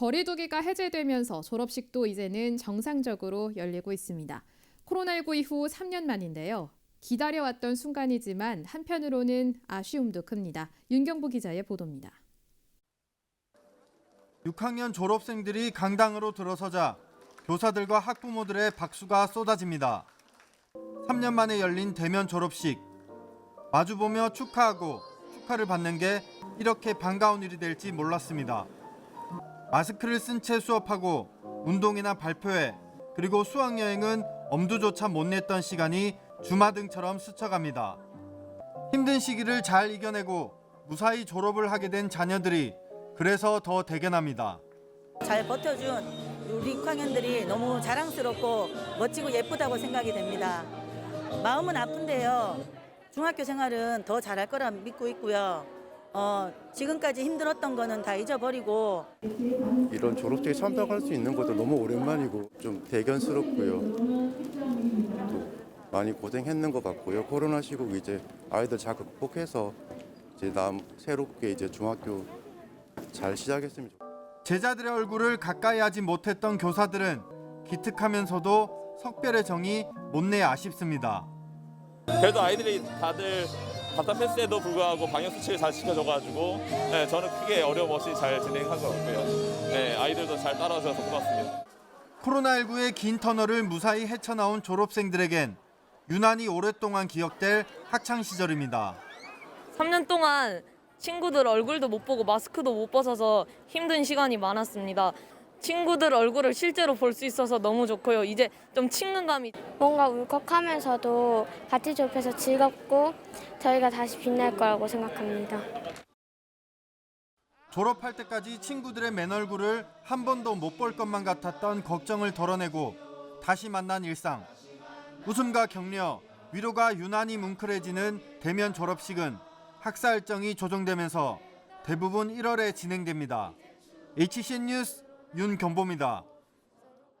거리두기가 해제되면서 졸업식도 이제는 정상적으로 열리고 있습니다. 코로나19 이후 3년 만인데요. 기다려왔던 순간이지만 한편으로는 아쉬움도 큽니다. 윤경부 기자의 보도입니다. 6학년 졸업생들이 강당으로 들어서자 교사들과 학부모들의 박수가 쏟아집니다. 3년 만에 열린 대면 졸업식. 마주보며 축하하고 축하를 받는 게 이렇게 반가운 일이 될지 몰랐습니다. 마스크를 쓴 채 수업하고 운동이나 발표회 그리고 수학여행은 엄두조차 못 냈던 시간이 주마등처럼 스쳐갑니다. 힘든 시기를 잘 이겨내고 무사히 졸업을 하게 된 자녀들이 그래서 더 대견합니다. 잘 버텨준 우리 6학년들이 너무 자랑스럽고 멋지고 예쁘다고 생각이 됩니다. 마음은 아픈데요. 중학교 생활은 더 잘할 거라 믿고 있고요. 어, 지금까지 힘들었던 거는 다 잊어버리고 이런 졸업식에 참석할 수 있는 것도 너무 오랜만이고 좀 대견스럽고요. 또 많이 고생했는 것 같고요. 코로나 시국 이제 아이들 잘 극복해서 이제 남 새롭게 이제 중학교 잘 시작했으면 좋겠습니다. 제자들의 얼굴을 가까이 하지 못했던 교사들은 기특하면서도 석별의 정이 못내 아쉽습니다. 그래도 아이들이 다들 답답했음에도 불구하고 방역 수칙을 잘 지켜줘가지고 네, 저는 크게 어려움 없이 잘 진행한 것 같고요. 네, 아이들도 잘 따라와줘서 고맙습니다. 코로나19의 긴 터널을 무사히 헤쳐나온 졸업생들에겐 유난히 오랫동안 기억될 학창 시절입니다. 3년 동안 친구들 얼굴도 못 보고 마스크도 못 벗어서 힘든 시간이 많았습니다. 친구들 얼굴을 실제로 볼 수 있어서 너무 좋고요. 이제 좀 친근감이 뭔가 울컥하면서도 같이 졸업해서 즐겁고 저희가 다시 빛날 거라고 생각합니다. 졸업할 때까지 친구들의 맨 얼굴을 한 번도 못 볼 것만 같았던 걱정을 덜어내고 다시 만난 일상. 웃음과 격려, 위로가 유난히 뭉클해지는 대면 졸업식은 학사 일정이 조정되면서 대부분 1월에 진행됩니다. HCN 뉴스 윤경보입니다.